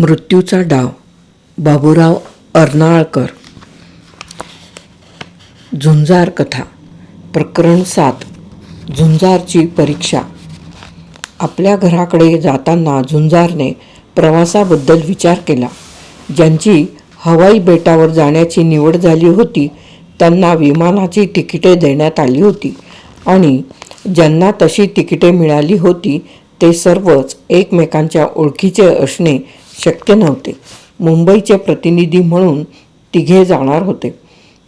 मृत्यूचा डाव. बाबूराव अर्नाळकर. झुंजार कथा. प्रकरण सात. झुंजारची परीक्षा. आपल्या घराकडे जाताना झुंजारने प्रवासाबद्दल विचार केला. ज्यांची हवाई बेटावर जाण्याची निवड झाली होती त्यांना विमानाची तिकिटे देण्यात आली होती आणि ज्यांना तशी तिकिटे मिळाली होती ते सर्वच एकमेकांच्या ओळखीचे असणे शक्य नव्हते. मुंबईचे प्रतिनिधी म्हणून तिघे जाणार होते.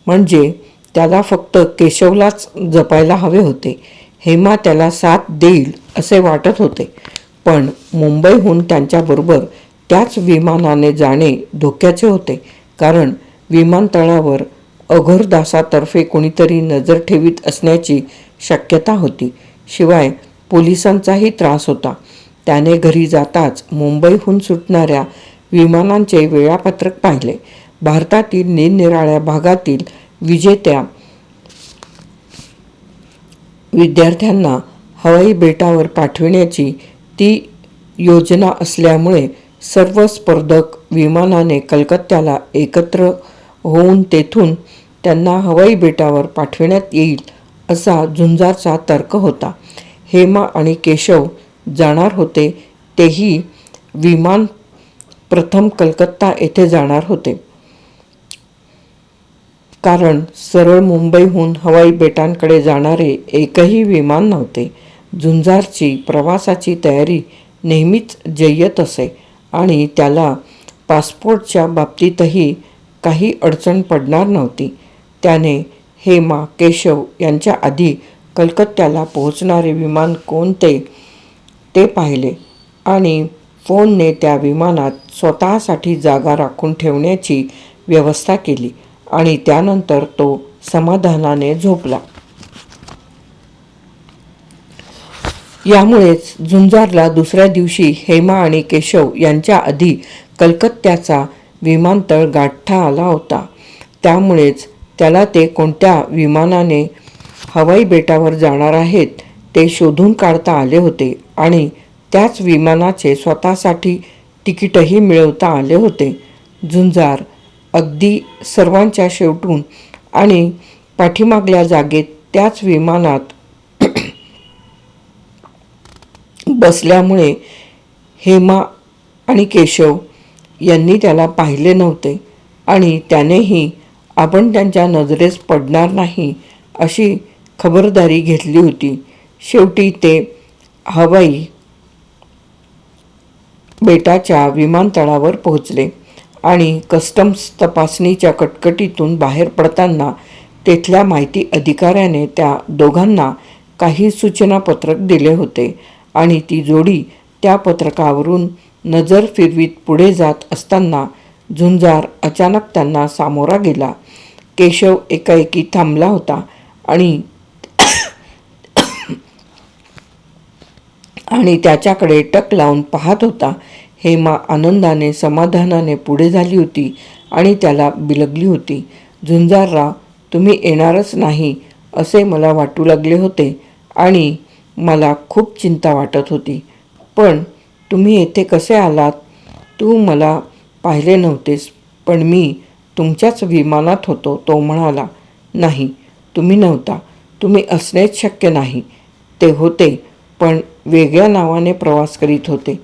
म्हणजे त्याला फक्त केशवलाच जपायला हवे होते. हेमा त्याला साथ देईल असे वाटत होते. पण मुंबईहून त्यांच्याबरोबर त्याच विमानाने जाणे धोक्याचे होते. कारण विमानतळावर अघोरदासातर्फे कोणीतरी नजर ठेवीत असण्याची शक्यता होती. शिवाय पोलिसांचाही त्रास होता. त्याने घरी जाताच मुंबईहून सुटणाऱ्या विमानांचे वेळापत्रक पाहिले. भारतातील निरनिराळ्या भागातील विजेत्या विद्यार्थ्यांना हवाई बेटावर पाठविण्याची ती योजना असल्यामुळे सर्व स्पर्धक विमानाने कलकत्त्याला एकत्र होऊन तेथून त्यांना हवाई बेटावर पाठविण्यात येईल असा झुंजारचा तर्क होता. हेमा आणि केशव जाणार होते तेही विमान प्रथम कलकत्ता येथे जाणार होते. कारण सरळ मुंबईहून हवाई बेटांकडे जाणारे एकही विमान नव्हते. झुंजारची प्रवासाची तयारी नेहमीच जय्यत असे आणि त्याला पासपोर्टच्या बाबतीतही काही अडचण पडणार नव्हती. त्याने हेमा केशव यांच्या आधी कलकत्त्याला पोहोचणारे विमान कोणते ते पाहिले आणि फोनने त्या विमानात स्वतःसाठी जागा राखून ठेवण्याची व्यवस्था केली आणि त्यानंतर तो समाधानाने झोपला. यामुळेच झुंजारला दुसऱ्या दिवशी हेमा आणि केशव यांच्या आधी कलकत्त्याचा विमानतळ गाठता आला होता. त्यामुळेच त्याला ते कोणत्या विमानाने हवाई बेटावर जाणार आहेत ते शोधून काढता आले होते आणि त्याच विमानाचे स्वतःसाठी तिकीटही मिळवता आले होते. झुंजार अगदी सर्वांच्या शेवटून आणि पाठीमागल्या जागेत त्याच विमानात बसल्यामुळे हेमा आणि केशव यांनी त्याला पाहिले नव्हते आणि त्यानेही आपण त्यांच्या नजरेस पडणार नाही अशी खबरदारी घेतली होती. शेवटी ते हवाई बेटाच्या विमानतळावर पोहोचले आणि कस्टम्स तपासणीच्या कटकटीतून बाहेर पडताना तेथल्या माहिती अधिकाऱ्याने त्या दोघांना काही सूचनापत्रक दिले होते आणि ती जोडी त्या पत्रकावरून नजर फिरवीत पुढे जात असताना झुंजार अचानक त्यांना सामोरा गेला. केशव एकाएकी थांबला होता आणि आणि त्याच्याकडे टक लावून पाहत होता. हेमा आनंदाने समाधानाने पुढे झाली होती आणि त्याला बिलगली होती. झुंजारराव तुम्ही येणारच नाही असे मला वाटू लागले होते आणि मला खूप चिंता वाटत होती. पण तुम्ही येथे कसे आलात? तू मला पाहिले नव्हतेस पण मी तुमच्याच विमानात होतो तो म्हणाला. नाही तुम्ही नव्हता. तुम्ही असणेच शक्य नाही. ते होते. पण वेगळ्या नावाने प्रवास करीत होते.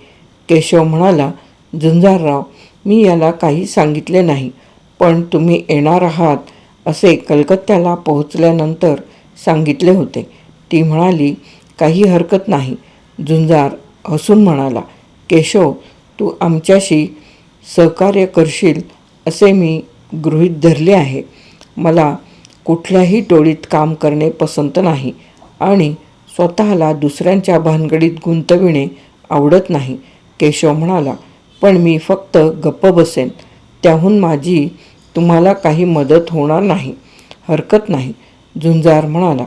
केशव म्हणाला झुंजारराव मी याला काही सांगितले नाही पण तुम्ही येणार आहात असे कलकत्त्याला पोहोचल्यानंतर सांगितले होते. ती म्हणाली काही हरकत नाही. झुंजार हसून म्हणाला केशव तू आमच्याशी सहकार्य करशील असे मी गृहीत धरले आहे. मला कुठल्याही टोळीत काम करणे पसंत नाही आणि स्वतःला दुसऱ्यांच्या भानगडीत गुंतविणे आवडत नाही. केशव म्हणाला पण मी फक्त गप्प बसेन. त्याहून माझी तुम्हाला काही मदत होणार नाही. हरकत नाही. झुंजार म्हणाला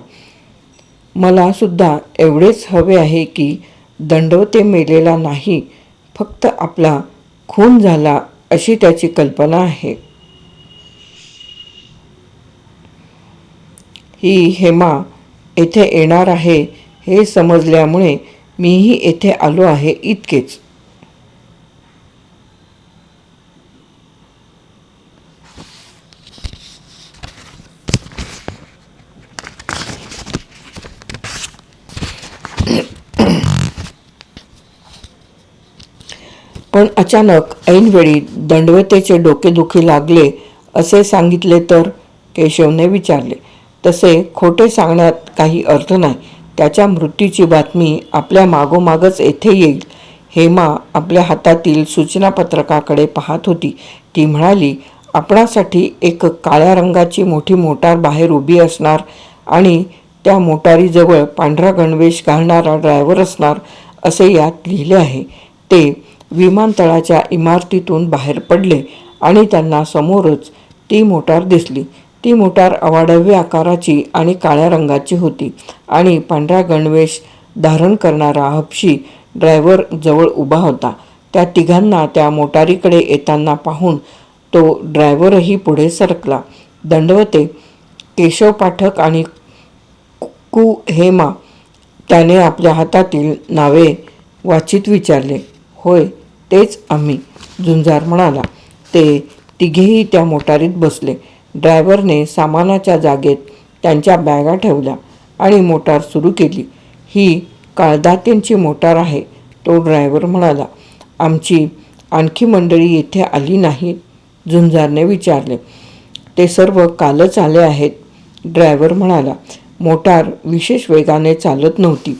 मला सुद्धा एवढेच हवे आहे की दंडवते मेलेला नाही. फक्त आपला खून झाला अशी त्याची कल्पना आहे. ही हेमा येथे येणार आहे हे समजल्यामुळे मीही येथे आलो आहे इतकेच. पण अचानक ऐनवेळी दंडवतेचे डोकेदुखी लागले असे सांगितले तर केशवने विचारले तसे खोटे सांगण्यात काही अर्थ नाही. त्याच्या मृत्यूची बातमी आपल्या मागोमागच येथे येईल. हेमा आपल्या हातातील सूचनापत्रकाकडे पाहत होती. ती म्हणाली आपणासाठी एक काळ्या रंगाची मोठी मोटार बाहेर उभी असणार आणि त्या मोटारीजवळ पांढरा गणवेश घालणारा ड्रायव्हर असणार असे यात लिहिले आहे. ते विमानतळाच्या इमारतीतून बाहेर पडले आणि त्यांना समोरच ती मोटार दिसली. ती मोटार अवाढव्य आकाराची आणि काळ्या रंगाची होती आणि पांढरा गणवेश धारण करणारा हपशी ड्रायव्हर जवळ उभा होता. त्या तिघांना त्या मोटारीकडे येताना पाहून तो ड्रायव्हरही पुढे सरकला. दंडवते केशव पाठक आणि कु हेमा त्याने आपल्या हातातील नावे वाचित विचारले. होय तेच आम्ही झुंजार म्हणाला. ते तिघेही त्या मोटारीत बसले. ड्रायव्हरने सामानाच्या जागेत त्यांच्या बॅगा ठेवल्या आणि मोटार सुरू केली. ही काळदात्यांची मोटार आहे तो ड्रायव्हर म्हणाला. आमची आणखी मंडळी येथे आली नाही झुंजारने विचारले. ते सर्व कालच आले आहेत ड्रायव्हर म्हणाला. मोटार विशेष वेगाने चालत नव्हती.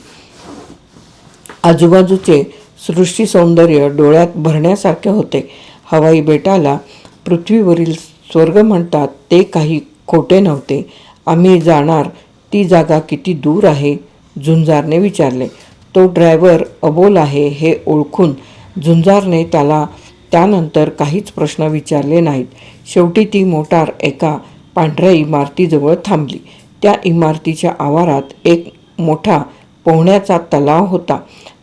आजूबाजूचे सृष्टी सौंदर्य डोळ्यात भरण्यासारखे होते. हवाई बेटाला पृथ्वीवरील स्वर्ग म्हणतात ते काही खोटे नव्हते. आम्ही जाणार ती जागा किती दूर आहे? झुंजारने विचारले. तो ड्रायव्हर अबोल आहे हे ओळखून झुंजारने त्याला त्यानंतर काहीच प्रश्न विचारले नाहीत. शेवटी ती मोटार एका पांढऱ्या इमारतीजवळ थांबली. त्या इमारतीच्या आवारात एक मोठा पोहण्याचा तलाव होता.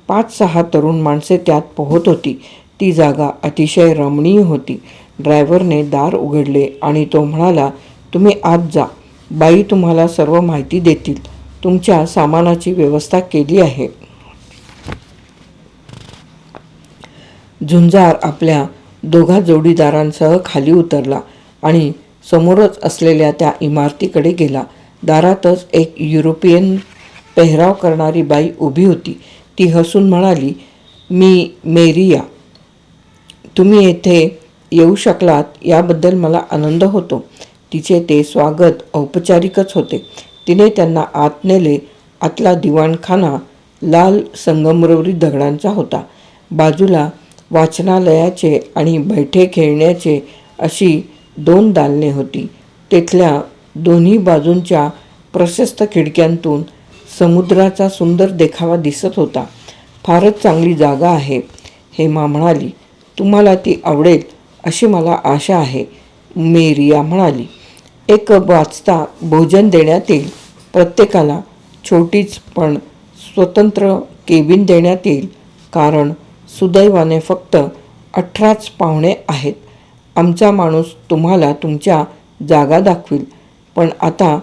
पाच सहा तरुण माणसे त्यात पोहत होती. ती जागा अतिशय रमणीय होती. ड्रायव्हरने दार उघडले आणि तो म्हणाला तुम्ही आत जा. बाई तुम्हाला सर्व माहिती देतील. तुमच्या सामानाची व्यवस्था केली आहे. झुंजार आपल्या दोघा जोडीदारांसह खाली उतरला आणि समोरच असलेल्या त्या इमारतीकडे गेला. दारातच एक युरोपियन पेहराव करणारी बाई उभी होती. ती हसून म्हणाली मी मेरिया. तुम्ही येथे येऊ शकलात याबद्दल मला आनंद होतो. तिचे ते स्वागत औपचारिकच होते. तिने त्यांना आत नेले. आतला दिवाणखाना लाल संगमरवरी दगडांचा होता. बाजूला वाचनालयाचे आणि बैठे खेळण्याचे अशी दोन दालने होती. तिथल्या दोन्ही बाजूंच्या प्रशस्त खिडक्यांतून समुद्राचा सुंदर देखावा दिसत होता. फारच चांगली जागा आहे हेमा म्हणाली. तुम्हाला ती आवडेल. अशी मला आशा आहे मेरिया म्हणाली. एक वाचता भोजन देण्यात येईल. प्रत्येकाला छोटीच पण स्वतंत्र केबिन देण्यात येईल. कारण सुदैवाने फक्त अठराच पाहुणे आहेत. आमचा माणूस तुम्हाला तुमच्या जागा दाखवील. पण आता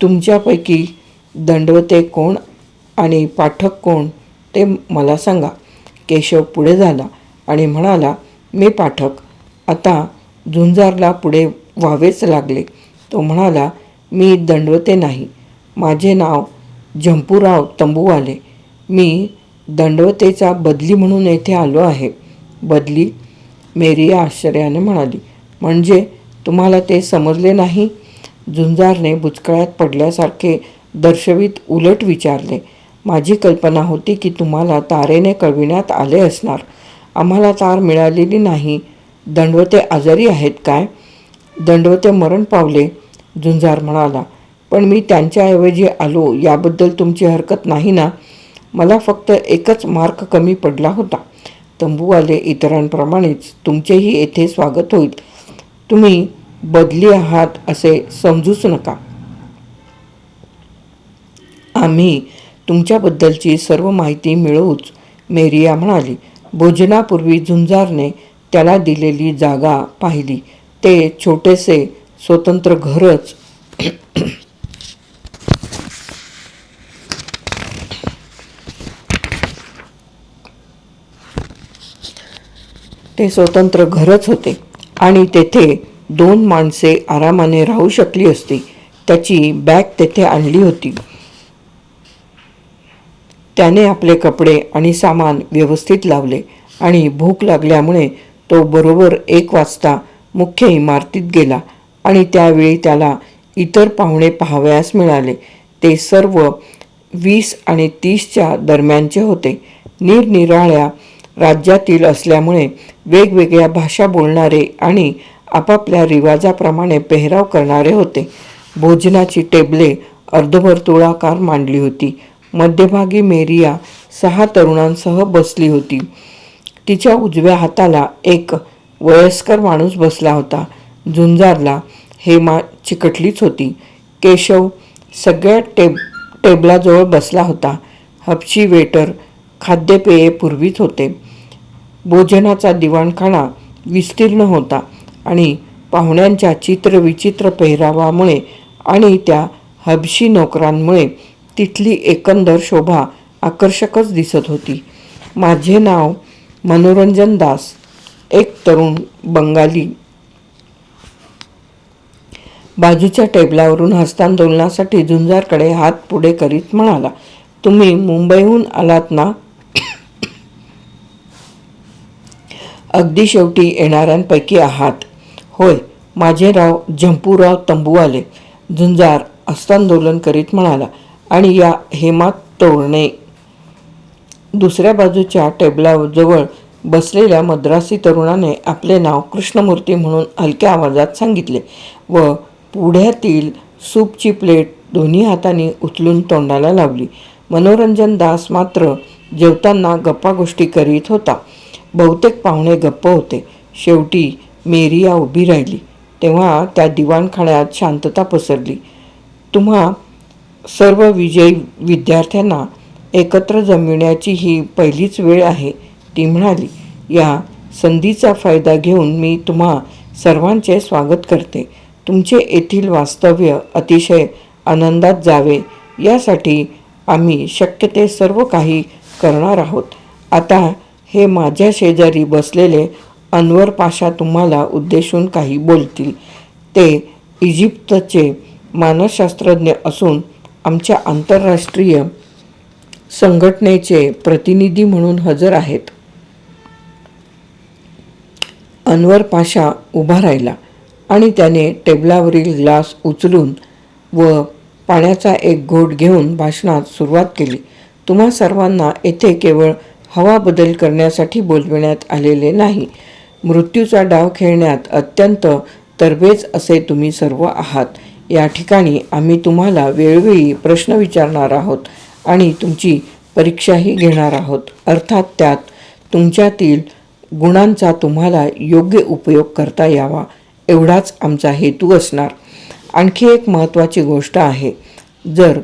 तुमच्यापैकी दंडवते कोण आणि पाठक कोण ते मला सांगा. केशव पुढे झाला आणि म्हणाला मी पाठक. आता झुंजारला पुढे व्हावेच लागले. तो म्हणाला मी दंडवते नाही. माझे नाव झंपूराव तंबूवाले. मी दंडवतेचा बदली म्हणून येथे आलो आहे. बदली? मेरिया आश्चर्याने म्हणाली. म्हणजे तुम्हाला ते समजले नाही? झुंजारने बुचकळ्यात पडल्यासारखे दर्शवित उलट विचारले. माझी कल्पना होती की तुम्हाला तारेने कळविण्यात आले असणार. आम्हाला तार मिळालेली नाही. दंडवते आजारी आहेत काय? दंडवते मरण पावले झुंजार म्हणाला. पण मी त्यांच्याऐवजी आलो याबद्दल तुमची हरकत नाही ना? मला फक्त एकच मार्क कमी पडला होता. तंबूवाले इतरांप्रमाणेच तुमचेही येथे स्वागत होईल. तुम्ही बदली आहात असे समजूच नका. आम्ही तुमच्याबद्दलची सर्व माहिती मिळवूच मेरिया म्हणाली. भोजनापूर्वी झुंजारने त्याला दिलेली जागा पाहिली. ते छोटेसे स्वतंत्र घरच ते स्वतंत्र घरच होते. आणि तेथे दोन माणसे आरामाने राहू शकली असती. त्याची बॅग तेथे आणली होती. त्याने आपले कपडे आणि सामान व्यवस्थित लावले आणि भूक लागल्यामुळे तो बरोबर एक वाजता मुख्य इमारतीत गेला आणि त्यावेळी त्याला इतर पाहुणे पाहावयास मिळाले. ते सर्व वीस आणि तीसच्या दरम्यानचे होते. निरनिराळ्या राज्यातील असल्यामुळे वेगवेगळ्या भाषा बोलणारे आणि आपापल्या रिवाजाप्रमाणे पेहराव करणारे होते. भोजनाची टेबले अर्धवर्तुळाकार मांडली होती. मध्यभागी मेरिया सहा तरुणांसह बसली होती. तिच्या उजव्या हाताला एक वयस्कर माणूस बसला होता. झुंजारला हेमा चिकटलीच होती. केशव सगळ्या टेब टेबलाजवळ बसला होता. हपशी वेटर खाद्यपेये पूर्वीच होते. भोजनाचा दिवाणखाना विस्तीर्ण होता आणि पाहुण्यांच्या चित्रविचित्र पेहरावामुळे आणि त्या हबशी नोकरांमुळे तिथली एकंदर शोभा आकर्षकच दिसत होती. माझे नाव मनोरंजन दास एक तरुण बंगाली. बाजूच्या टेबलावरून हस्तांदोलनासाठी झुंजारकडे हात पुढे करीत म्हणाला तुम्ही मुंबईहून आलात ना? अगदी शेवटी येणाऱ्यांपैकी आहात. होय माझे राव झंपूराव तंबूवाले झुंजार हस्तांदोलन करीत म्हणाला आणि या हेमात तोरणे दुसऱ्या बाजूच्या टेबलाजवळ बसलेल्या मद्रासी तरुणाने आपले नाव कृष्णमूर्ती म्हणून हलक्या आवाजात सांगितले व पुढ्यातील सूपची प्लेट दोन्ही हाताने उचलून तोंडाला लावली. मनोरंजन दास मात्र जेवताना गप्पागोष्टी करीत होता. बहुतेक पाहुणे गप्प होते. शेवटी मेरिया उभी राहिली. तेव्हा त्या दिवाणखाण्यात शांतता पसरली. तुम्हा सर्व विजयी विद्यार्थ्यांना एकत्र जमविण्याची ही पहिलीच वेळ आहे ती म्हणाली. या संधीचा फायदा घेऊन मी तुम्हा सर्वांचे स्वागत करते. तुमचे येथील वास्तव्य अतिशय आनंदात जावे. यासाठी आम्ही शक्य ते सर्व काही करणार आहोत. आता हे माझ्या शेजारी बसलेले अनवर पाशा तुम्हाला उद्देशून काही बोलतील. ते इजिप्तचे मानसशास्त्रज्ञ असून आमच्या आंतरराष्ट्रीय संघटनेचे प्रतिनिधी म्हणून हजर आहेत. अनवर पाशा उभा राहिला आणि त्याने टेबलावरील ग्लास उचलून व पाण्याचा एक घोट घेऊन भाषणात सुरुवात केली. तुम्हा सर्वांना येथे केवळ हवा बदल करण्यासाठी बोलविण्यात आलेले नाही. मृत्यूचा डाव खेळण्यात अत्यंत तरबेज असे तुम्ही सर्व आहात. या ठिकाणी आम्ही तुम्हाला वेळोवेळी प्रश्न विचारणार आहोत. आणि तुमची परीक्षाही घेणार आहोत. अर्थात त्यात तुमच्यातील गुणांचा तुम्हाला योग्य उपयोग करता यावा एवढाच आमचा हेतू असणार. आणखी एक महत्त्वाची गोष्ट आहे. जर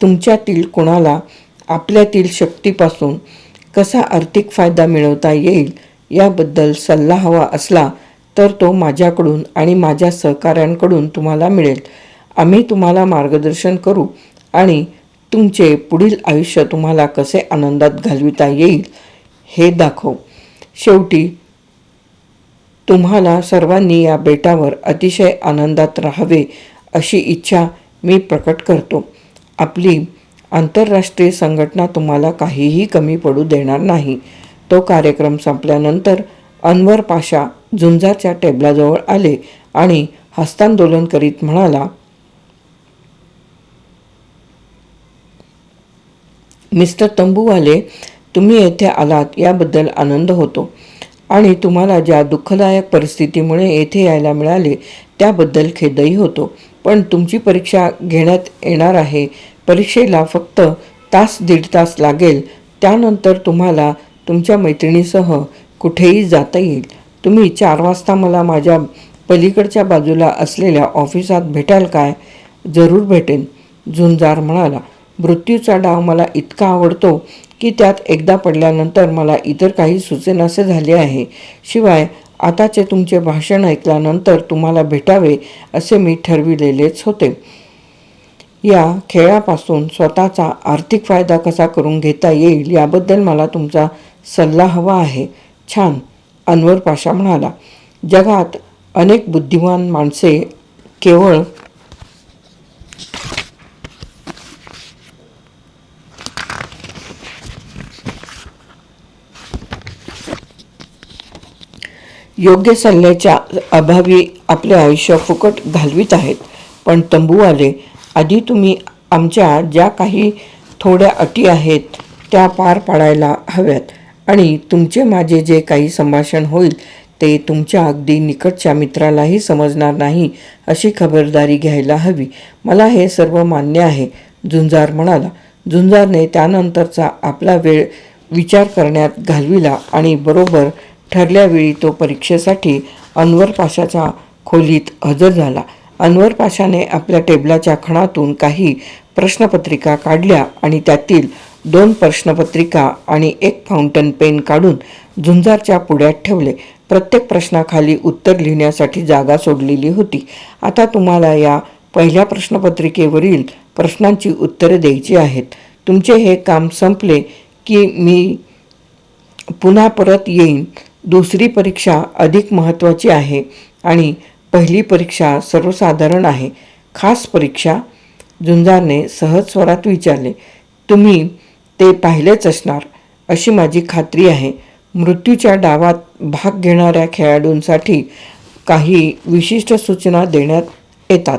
तुमच्यातील कोणाला आपल्यातील शक्तीपासून कसा आर्थिक फायदा मिळवता येईल याबद्दल सल्ला हवा असला तर तो माझ्याकडून आणि माझ्या सहकाऱ्यांकडून तुम्हाला मिळेल. आम्ही तुम्हाला मार्गदर्शन करू आणि तुमचे पुढील आयुष्य तुम्हाला कसे आनंदात घालविता येईल हे दाखव. शेवटी तुम्हाला सर्वांनी या बेटावर अतिशय आनंदात राहावे अशी इच्छा मी प्रकट करतो. आपली आंतरराष्ट्रीय संघटना तुम्हाला काहीही कमी पडू देणार नाही. तो कार्यक्रम संपल्यानंतर अनवर पाशा झुंजाच्या टेबलाजवळ आले आणि हस्तांदोलन करीत म्हणाला मिस्टर तंबूवाले तुम्ही येथे आलात याबद्दल आनंद होतो. आणि तुम्हाला ज्या दुःखदायक परिस्थितीमुळे येथे यायला मिळाले त्याबद्दल खेदही होतो. पण तुमची परीक्षा घेण्यात येणार आहे. परीक्षेला फक्त तास दीड तास लागेल. त्यानंतर तुम्हाला तुमच्या मैत्रिणीसह कुठेही जाता येईल. तुम्ही चार वाजता मला माझ्या पलीकडच्या बाजूला असलेल्या ऑफिसात भेटाल काय? जरूर भेटेन झुंजार म्हणाला. मृत्यूचा डाव मला इतका आवडतो की त्यात एकदा पडल्यानंतर मला इतर काही सुचेनासे झाले आहे. शिवाय आताचे तुमचे भाषण ऐकल्यानंतर तुम्हाला भेटावे असे मी ठरविलेलेच होते. या खेळापासून स्वतःचा आर्थिक फायदा कसा करून घेता येईल याबद्दल मला तुमचा सल्ला हवा आहे. छान अनवर पाशा म्हणाला. जगात अनेक बुद्धिमान माणसे केवळ योग्य सल्ल्याच्या अभावी आपले आयुष्य फुकट घालवीत आहेत. पण तंबूवाले आधी तुम्ही आमच्या ज्या काही थोड्या अटी आहेत त्या पार पाडायला हव्यात आणि तुमचे माझे जे काही संभाषण होईल ते तुमच्या अगदी निकटच्या मित्रालाही समजणार नाही अशी खबरदारी घ्यायला हवी. मला हे सर्व मान्य आहे झुंजार म्हणाला. झुंजारने त्यानंतरचा आपला वेळ विचार करण्यात घालविला आणि बरोबर ठरल्यावेळी तो परीक्षेसाठी अनवर पाशाच्या खोलीत हजर झाला. अनवर पाशाने आपल्या टेबलाच्या खणातून काही प्रश्नपत्रिका काढल्या आणि त्यातील दोन प्रश्नपत्रिका आणि एक फाउंटन पेन काढून झुंजारच्या पुढ्यात ठेवले. प्रत्येक प्रश्नाखाली उत्तर लिहिण्यासाठी जागा सोडलेली होती. आता तुम्हाला या पहिल्या प्रश्नपत्रिकेवरील प्रश्नांची उत्तरे द्यायची आहेत. तुमचे हे काम संपले की मी पुन्हा परत येईन. दुसरी परीक्षा अधिक महत्त्वाची आहे आणि पहिली परीक्षा सर्वसाधारण आहे. खास परीक्षा झुंजारने सहज स्वरात विचारले तुम्ही ते पाहिलेच असणार अशी माझी खात्री आहे. मृत्यूच्या डावात भाग घेणाऱ्या खेळाडूंसाठी काही विशिष्ट सूचना देण्यात येतात.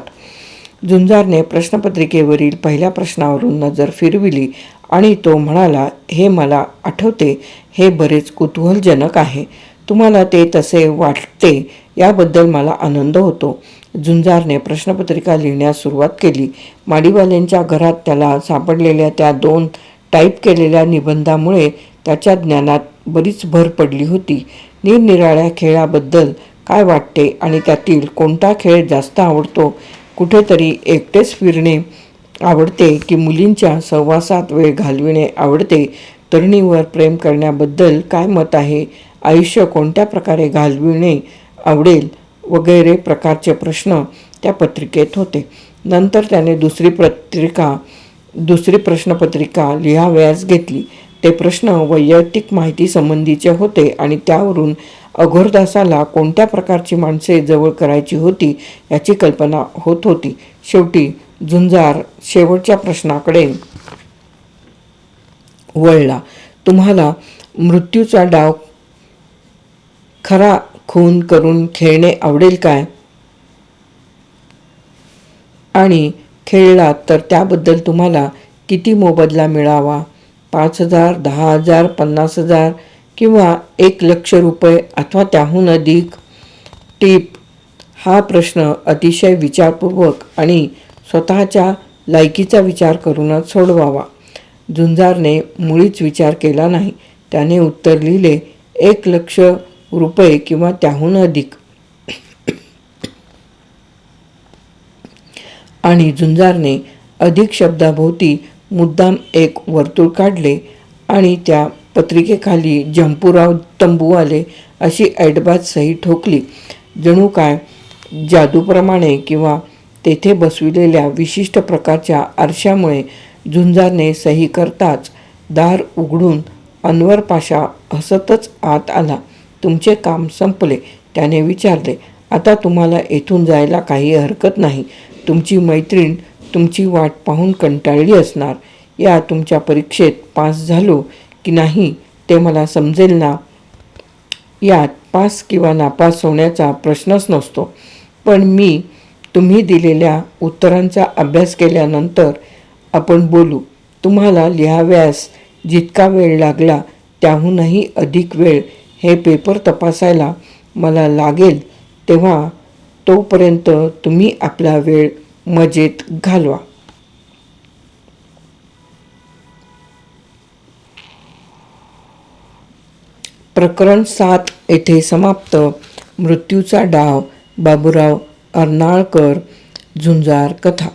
झुंजारने प्रश्नपत्रिकेवरील पहिल्या प्रश्नावरून नजर फिरविली आणि तो म्हणाला हे मला आठवते हे बरेच कुतूहलजनक आहे. तुम्हाला ते तसे वाटते याबद्दल मला आनंद होतो. झुंजारने प्रश्नपत्रिका लिहिण्यास सुरुवात केली. माडीवाल्यांच्या घरात त्याला सापडलेल्या त्या दोन टाईप केलेल्या निबंधामुळे त्याच्या ज्ञानात बरीच भर पडली होती. निरनिराळ्या खेळाबद्दल काय वाटते आणि त्यातील कोणता खेळ जास्त आवडतो? कुठेतरी एकटेच फिरणे आवडते की मुलींच्या सहवासात वेळ घालविणे आवडते? तरुणीवर प्रेम करण्याबद्दल काय मत आहे? आयुष्य कोणत्या प्रकारे घालविणे आवडेल? वगैरे प्रकारचे प्रश्न त्या पत्रिकेत होते. नंतर त्याने दुसरी पत्रिका दुसरी प्रश्नपत्रिका लिहावयास घेतली. ते प्रश्न वैयक्तिक माहितीसंबंधीचे होते आणि त्यावरून अघोरदासाला कोणत्या प्रकारची माणसे जवळ करायची होती याची कल्पना होत होती. शेवटी झुंजार शेवटच्या प्रश्नाकडे वळला. तुम्हाला मृत्यूचा डाव खरा खून करून खेळणे आवडेल काय? आणि खेळला तर त्याबद्दल तुम्हाला किती मोबदला मिळावा? पाच हजार दहा हजार पन्नास हजार किंवा एक लक्ष रुपये अथवा त्याहून अधिक? टीप हा प्रश्न अतिशय विचारपूर्वक आणि स्वतःच्या लायकीचा विचार करूनच सोडवावा. झुंजारने मुळीच विचार केला नाही. त्याने उत्तर लिहिले एक लक्ष रुपये किंवा त्याहून अधिक. आणि झुंजारने अधिक शब्दाभोवती मुद्दाम एक वर्तुळ काढले आणि त्या पत्रिकेखाली जंपूराव तंबूवाले अशी ऐडबाज सही ठोकली. जणू काय जादूप्रमाणे किंवा तेथे बसविलेल्या विशिष्ट प्रकारच्या आरशामुळे झुंजारने सही करताच दार उघडून अनवर पाशा हसतच आत आला. तुमचे काम संपले त्याने विचारले. आता तुम्हाला येथून जायला काही हरकत नाही. तुमची मैत्रीण तुमची वाट पाहून कंटाळली असणार. या तुमच्या परीक्षेत पास झालो की नाही ते मला समजेल ना? यात पास किंवा नापास होण्याचा प्रश्नच नसतो. पण मी तुम्ही दिलेल्या उत्तरांचा अभ्यास केल्यानंतर आपण बोलू तुम्हाला लिहाव्यास जितका वेळ लागला त्याहूनही अधिक वेळ हे पेपर तपासायला मला लागेल तेव्हा तोपर्यंत तुम्ही आपला वेळ मजेत घालवा. प्रकरण सात येथे समाप्त. मृत्यूचा डाव बाबूराव अर्नाळकर झुंजार कथा.